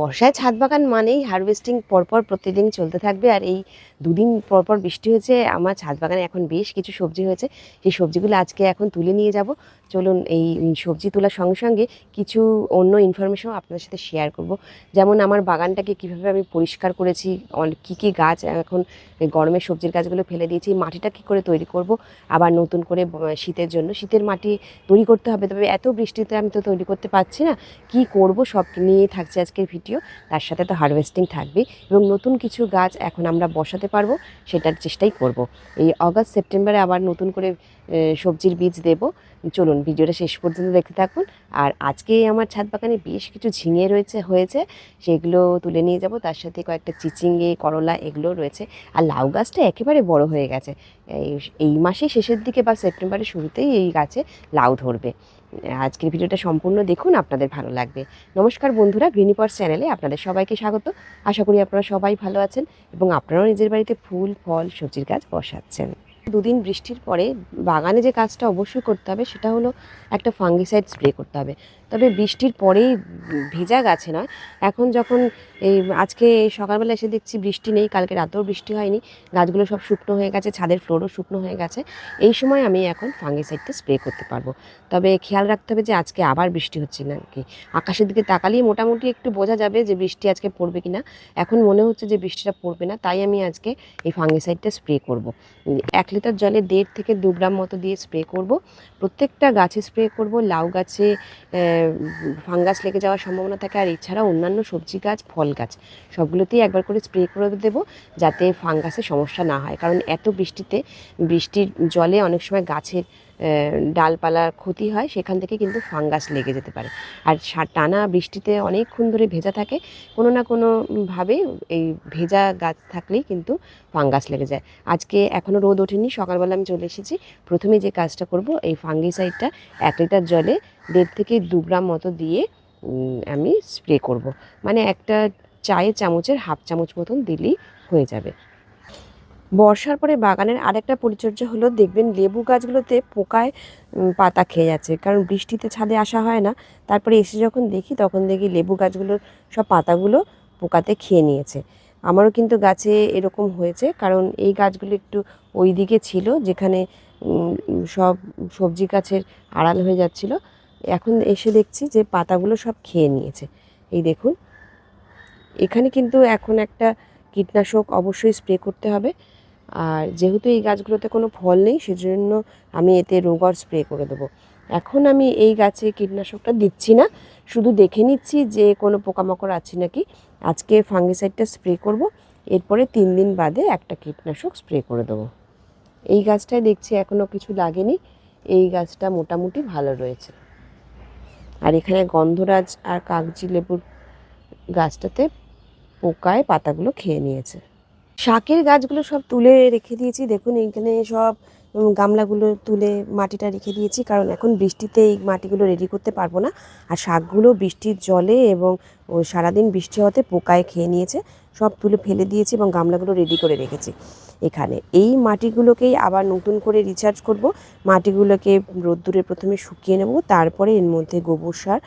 বর্ষায় ছাদ বাগান মানেই হারভেস্টিং পরপর প্রতিদিন চলতে থাকবে। আর এই দুদিন পরপর বৃষ্টি হয়েছে, আমার ছাদ বাগানে এখন বেশ কিছু সবজি হয়েছে। সেই সবজিগুলো আজকে এখন তুলে নিয়ে যাব। চলুন এই সবজি তোলার সঙ্গে সঙ্গে কিছু অন্য ইনফরমেশন আপনাদের সাথে শেয়ার করব। যেমন আমার বাগানটাকে কীভাবে আমি পরিষ্কার করেছি কি কি গাছ এখন গরমের সবজির গাছগুলো ফেলে দিয়েছি মাটিটা কি করে তৈরি করব, আবার নতুন করে শীতের জন্য। শীতের মাটি তৈরি করতে হবে, তবে এত বৃষ্টিতে আমি তো তৈরি করতে পারছি না। কি করব সব নিয়ে থাকছে আজকের ভিডিও তার সাথে তো হারভেস্টিং থাকবে এবং নতুন কিছু গাছ এখন আমরা বসাতে পারব, সেটার চেষ্টাই করব। এই অগাস্ট সেপ্টেম্বরে আবার নতুন করে সবজির বীজ দেব। চলুন ভিডিওটা শেষ পর্যন্ত দেখতে থাকুন। আর আজকে আমার ছাদ বাগানে বেশ কিছু ঝিঙে রয়েছে, হয়েছে, সেগুলো তুলে নিয়ে যাব। তার সাথে কয়েকটা চিচিঙ্গে, করলা এগুলো রয়েছে। আর লাউ গাছটা একেবারে বড় হয়ে গেছে। এই মাসের শেষের দিকে বা সেপ্টেম্বরের শুরুতেই এই গাছে লাউ ধরবে। আজকের ভিডিওটা সম্পূর্ণ দেখুন, আপনাদের ভালো লাগবে। নমস্কার বন্ধুরা গ্রিনিপার চ্যানেলে আপনাদের সবাইকে স্বাগত। আশা করি আপনারা সবাই ভালো আছেন এবং আপনারাও নিজের বাড়িতে ফুল, ফল, সবজির গাছ বসাচ্ছেন। দুদিন বৃষ্টির পরে বাগানে যে কাজটা অবশ্যই করতে হবে, সেটা হলো একটা ফাঙ্গিসাইড স্প্রে করতে হবে। তবে বৃষ্টির পরেই ভেজা গাছে নয়। এখন যখন এই আজকে সকালবেলা এসে দেখছি বৃষ্টি নেই, কালকে রাতেও বৃষ্টি হয়নি, গাছগুলো সব শুকনো হয়ে গেছে, ছাদের ফ্লোরও শুকনো হয়ে গেছে। এই সময় আমি এখন ফাঙ্গিসাইডটা স্প্রে করতে পারব। তবে খেয়াল রাখতে হবে যে আজকে আবার বৃষ্টি হচ্ছে না কি আকাশের দিকে তাকালেই মোটামুটি একটু বোঝা যাবে যে বৃষ্টি আজকে পড়বে কি না এখন মনে হচ্ছে যে বৃষ্টিটা পড়বে না, তাই আমি আজকে এই ফাঙ্গিসাইডটা স্প্রে করব। এক লিটার জলে দেড় থেকে দু গ্রাম মতো দিয়ে স্প্রে করব। প্রত্যেকটা গাছে স্প্রে করব, লাউ গাছে ফাঙ্গাস লেগে যাওয়ার সম্ভাবনা থাকে। আর এছাড়া অন্যান্য সবজি গাছ, ফল গাছ, সবগুলোতেই একবার করে স্প্রে করে দেব যাতে ফাঙ্গাসের সমস্যা না হয়। কারণ এত বৃষ্টিতে, বৃষ্টির জলে অনেক সময় গাছের ডালপালার ক্ষতি হয়, সেখান থেকে কিন্তু ফাঙ্গাস লেগে যেতে পারে। আর টানা বৃষ্টিতে অনেকক্ষণ ধরে ভেজা থাকে, কোনো না কোনোভাবে এই ভেজা গাছ থাকলেই কিন্তু ফাঙ্গাস লেগে যায়। আজকে এখনও রোদ ওঠেনি, সকালবেলা আমি চলে এসেছি। প্রথমে যে কাজটা করব, এই ফাঙ্গিসাইডটা এক লিটার জলে দেড় থেকে দু গ্রাম মতো দিয়ে আমি স্প্রে করব। মানে একটা চায়ের চামচের হাফ চামচ মতন দিলেই হয়ে যাবে। বর্ষার পরে বাগানের আরেকটা পরিচর্যা হলো, দেখবেন লেবু গাছগুলোতে পোকায় পাতা খেয়ে যাচ্ছে। কারণ বৃষ্টিতে ছাদে আসা হয় না। তারপরে এসে যখন দেখি, তখন দেখি লেবু গাছগুলোর সব পাতাগুলো পোকাতে খেয়ে নিয়েছে। আমারও কিন্তু গাছে এরকম হয়েছে। কারণ এই গাছগুলো একটু ওই দিকে ছিল, যেখানে সব সবজি গাছের আড়াল হয়ে যাচ্ছিল। এখন এসে দেখছি যে পাতাগুলো সব খেয়ে নিয়েছে। এই দেখুন, এখানে কিন্তু এখন একটা কীটনাশক অবশ্যই স্প্রে করতে হবে। আর যেহেতু এই গাছগুলোতে কোনো ফল নেই, সেজন্য আমি এতে রোগর স্প্রে করে দেবো। এখন আমি এই গাছে কীটনাশকটা দিচ্ছি না, শুধু দেখে নিচ্ছি যে কোনো পোকামাকড় আছে নাকি। আজকে ফাঙ্গিসাইডটা স্প্রে করব, এরপরে তিন দিন বাদে একটা কীটনাশক স্প্রে করে দেবো। এই গাছটায় দেখছি এখনও কিছু লাগেনি, এই গাছটা মোটামুটি ভালো রয়েছে। আর এখানে গন্ধরাজ আর কাগজি লেবুর গাছটাতে পোকায় পাতাগুলো খেয়ে নিয়েছে। শাকের গাছগুলো সব তুলে রেখে দিয়েছি। দেখুন, এইখানে সব গামলাগুলো তুলে মাটিটা রেখে দিয়েছি। কারণ এখন বৃষ্টিতে এই মাটিগুলো রেডি করতে পারব না। আর শাকগুলো বৃষ্টির জলে এবং সারাদিন বৃষ্টি হওয়াতে পোকায় খেয়ে নিয়েছে। সব তুলে ফেলে দিয়েছি এবং গামলাগুলো রেডি করে রেখেছি। এখানে। এই মাটিগুলোকেই আবার নতুন করে রিচার্জ করব। মাটিগুলোকে রোদ্দুরে প্রথমে শুকিয়ে নেব, তারপরে এর মধ্যে গোবর সার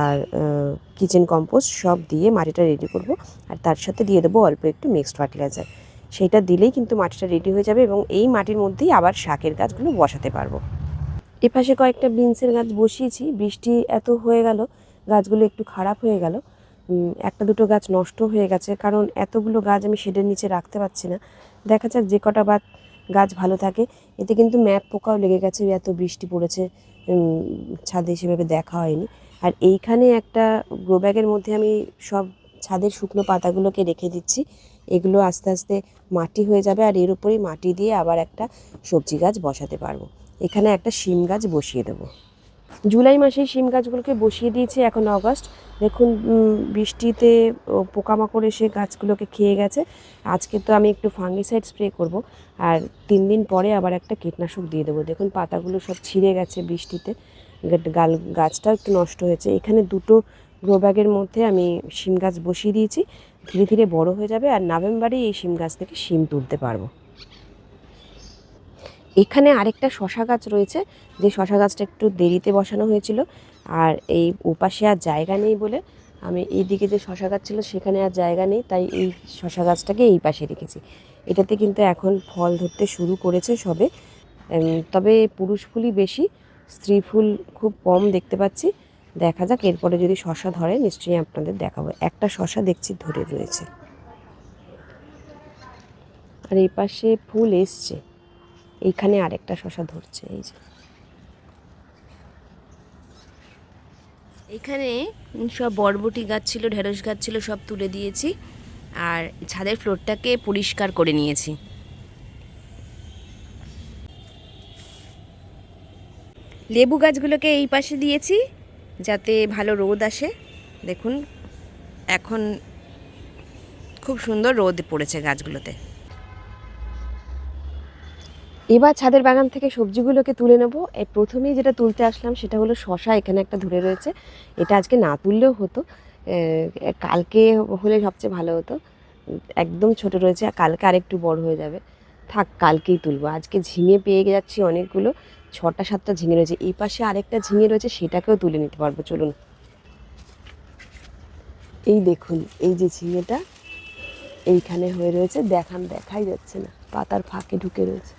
আর কিচেন কম্পোস্ট সব দিয়ে মাটিটা রেডি করব। আর তার সাথে দিয়ে দেবো অল্প একটু মিক্সড ফার্টিলাইজার সেটা দিলেই কিন্তু মাটিটা রেডি হয়ে যাবে এবং এই মাটির মধ্যেই আবার শাকের গাছগুলো বসাতে পারব। এপাশে কয়েকটা বিনসের গাছ বসিয়েছি। বৃষ্টি এত হয়ে গেল, গাছগুলো একটু খারাপ হয়ে গেল। একটা দুটো গাছ নষ্ট হয়ে গেছে, কারণ এতগুলো গাছ আমি শেডের নিচে রাখতে পারছি না। দেখা যাক যে কটা বা গাছ ভালো থাকে। এতে কিন্তু ম্যাপ পোকাও লেগে গেছে, এত বৃষ্টি পড়েছে ছাদে সেভাবে দেখা হয়নি। আর এইখানে একটা গ্রো ব্যাগের মধ্যে আমি সব ছাদের শুকনো পাতাগুলোকে রেখে দিচ্ছি। এগুলো আস্তে আস্তে মাটি হয়ে যাবে আর এর উপরেই মাটি দিয়ে আবার একটা সবজি গাছ বসাতে পারব। এখানে একটা শিম গাছ বসিয়ে দেবো। জুলাই মাসে শিম গাছগুলোকে বসিয়ে দিয়েছি এখন অগস্ট। দেখুন বৃষ্টিতে পোকামাকড় এসে গাছগুলোকে খেয়ে গেছে। আজকে তো আমি একটু ফাঙ্গিসাইড স্প্রে করব আর তিন দিন পরে আবার একটা কীটনাশক দিয়ে দেবো। দেখুন, পাতাগুলো সব ছিঁড়ে গেছে বৃষ্টিতে। গাল গাছটাও একটু নষ্ট হয়েছে। এখানে দুটো গ্রো ব্যাগের মধ্যে আমি শিম গাছ বসিয়ে দিয়েছি। ধীরে ধীরে বড় হয়ে যাবে আর নভেম্বরেই এই শিম গাছ থেকে শিম তুলতে পারব। এখানে আরেকটা শশা গাছ রয়েছে। যে শশা গাছটা একটু দেরিতে বসানো হয়েছিল আর এই ওপাশে আর জায়গা নেই বলে আমি এইদিকে যে শশা গাছ ছিল সেখানে আর জায়গা নেই, তাই এই শশা গাছটাকে এই পাশে রেখেছি। এটাতে কিন্তু এখন ফল ধরতে শুরু করেছে সবে। তবে পুরুষ ফুলই বেশি, স্ত্রী ফুল খুব কম দেখতে পাচ্ছি। দেখা যাক, এরপরে যদি শশা ধরে, নিশ্চয়ই আপনাদের দেখাবো। একটা শশা দেখছি ধরে রয়েছে। আর এই পাশে ফুল এসছে। এইখানে আরেকটা শশা ধরছে, এই যে। এখানে সব বরবটি গাছ ছিল, ঢেঁড়স গাছ ছিল, সব তুলে দিয়েছি আর ছাদের ফ্লোরটাকে পরিষ্কার করে নিয়েছি। লেবু গাছগুলোকে এই পাশে দিয়েছি যাতে ভালো রোদ আসে। দেখুন, এখন খুব সুন্দর রোদ পড়েছে গাছগুলোতে। এবার ছাদের বাগান থেকে সবজিগুলোকে তুলে নেব। এই প্রথমেই যেটা তুলতে আসলাম সেটা হলো শশা, এখানে একটা ধরে রয়েছে। এটা আজকে না তুললেও হতো। কালকে হলে সবচেয়ে ভালো হতো। একদম ছোট রয়েছে, আর কালকে আরেকটু বড় হয়ে যাবে। থাক, কালকেই তুলবো। আজকে ঝিঙে পেয়ে যাচ্ছি অনেকগুলো। ছটা, সাতটা ঝিঙে রয়েছে। এই পাশে আরেকটা ঝিঙে রয়েছে, সেটাকেও তুলে নিতে পারব। চলুন। এই দেখুন, এই যে ঝিঙেটা এইখানে হয়ে রয়েছে। দেখান, দেখাই যাচ্ছে না। পাতার ফাঁকে ঢুকে রয়েছে।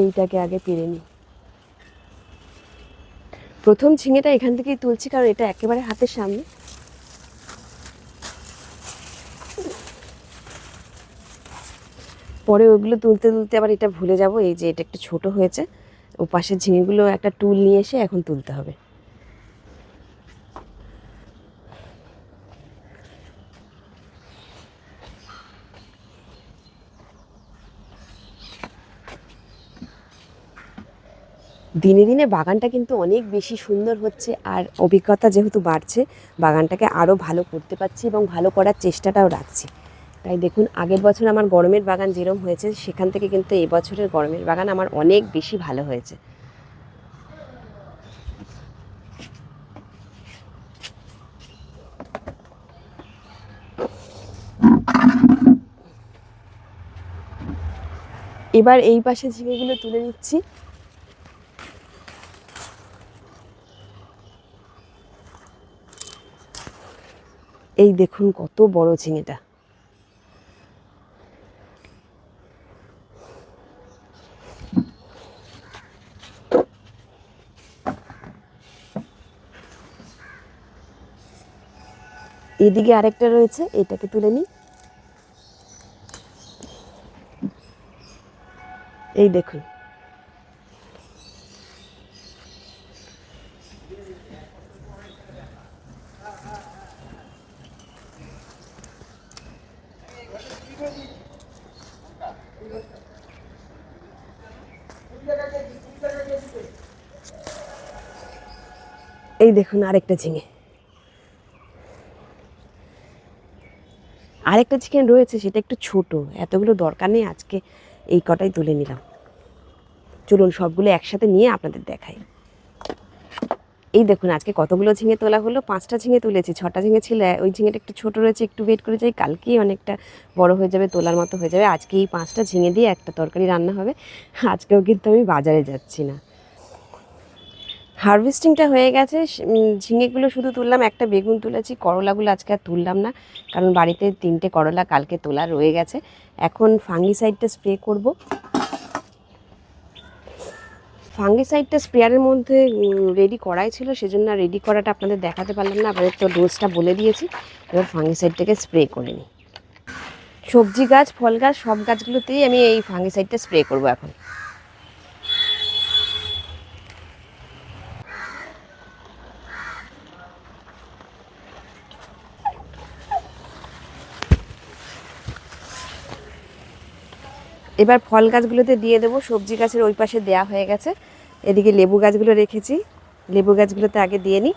এইটাকে আগে পেরে নিই। প্রথম ঝিঙেটা এখান থেকেই তুলছি, কারণ এটা একেবারে হাতের সামনে। পরে ওইগুলো তুলতে তুলতে আবার এটা ভুলে যাব, এই যে এটা একটু ছোট হয়েছে। ও পাশের ঝিঙেগুলো একটা টুল নিয়ে এসে এখন তুলতে হবে। দিনে দিনে বাগানটা কিন্তু অনেক বেশি সুন্দর হচ্ছে আর অভিজ্ঞতা যেহেতু বাড়ছে, বাগানটাকে আরও ভালো করতে পারছি এবং ভালো করার চেষ্টাটাও রাখছি। তাই দেখুন, আগের বছর আমার গরমের বাগান যেরম হয়েছে, সেখান থেকে কিন্তু এবছরের গরমের বাগান আমার অনেক বেশি ভালো হয়েছে। এবার এই পাশে ঝিঙেগুলো তুলে নিচ্ছি। এই দেখুন কত বড় ঝিঙেটা। এদিকে আরেকটা রয়েছে এটাকে তুলে নিই। এই দেখুন এই দেখুন আরেকটা ঝিঙে। আরেকটা চিকেন রয়েছে, সেটা একটু ছোট। এতগুলো দরকার নেই, আজকে এই কটাই তুলে নিলাম। চলুন সবগুলো একসাথে নিয়ে আপনাদের দেখাই। এই দেখুন, আজকে কতগুলো ঝিঙে তোলা হলো? পাঁচটা ঝিঙে তুলেছি, ছটা ঝিঙে ছিল। ওই ঝিঙেটা একটু ছোট রয়েছে, একটু ওয়েট করে যাই, কালকেই অনেকটা বড় হয়ে যাবে, তোলার মতো হয়ে যাবে। আজকে এই পাঁচটা ঝিঙে দিয়ে একটা তরকারি রান্না হবে। আজকেও কিন্তু আমি বাজারে যাচ্ছি না। হারভেস্টিংটা হয়ে গেছে ঝিঙেগুলো শুধু তুললাম, একটা বেগুন তুলেছি, করলাগুলো আজকে আর তুললাম না, কারণ বাড়িতে তিনটে করলা কালকে তোলা রয়ে গেছে। এখন ফাঙ্গিসাইডটা স্প্রে করব। ফাঙ্গিসাইডটা স্প্রেয়ারের মধ্যে রেডি করাই ছিল, সেজন্য রেডি করাটা আপনাদের দেখাতে পারলাম না আপনাদের তো ডোজটা বলে দিয়েছি, এবার ফাঙ্গিসাইডটাকে স্প্রে করে নিই। সবজি গাছ, ফল গাছ, সব গাছগুলোতেই আমি এই ফাঙ্গিসাইডটা স্প্রে করব এখন। এবার ফল গাছগুলোতে দিয়ে দেবো। সবজি গাছের ওই পাশে দেয়া হয়ে গেছে। এদিকে লেবু গাছগুলো রেখেছি। লেবু গাছগুলোতে আগে দিয়ে নিই।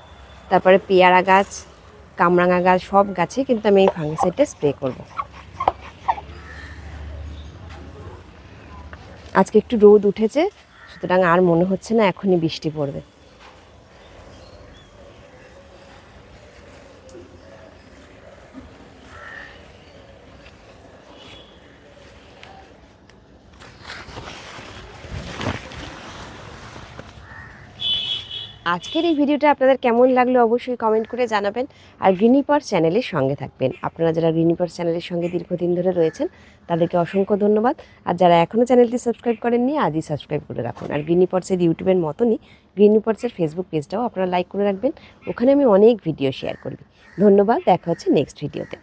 তারপরে পেয়ারা গাছ, কামরাঙা গাছ, সব গাছে কিন্তু আমি এই ফাঙ্গিসাইডটা স্প্রে করব। আজকে একটু রোদ উঠেছে, সুতরাং আর মনে হচ্ছে না এখনই বৃষ্টি পড়বে। আজকের এই ভিডিওটা আপনাদের কেমন লাগল অবশ্যই কমেন্ট করে জানাবেন। আর গ্রিনিপার চ্যানেলের সঙ্গে থাকবেন। আপনারা যারা গ্রিনিপার চ্যানেলের সঙ্গে দীর্ঘদিন ধরে রয়েছেন, তাদেরকে অসংখ্য ধন্যবাদ। আর যারা এখনও চ্যানেলটি সাবস্ক্রাইব করেননি, আজই সাবস্ক্রাইব করে রাখুন। আর গ্রিনিপার্সের ইউটিউবের মতনই গ্রিনিপার্সের ফেসবুক পেজটাও আপনারা লাইক করে রাখবেন। ওখানে আমি অনেক ভিডিও শেয়ার করবি। ধন্যবাদ, দেখা হচ্ছে নেক্সট ভিডিওতে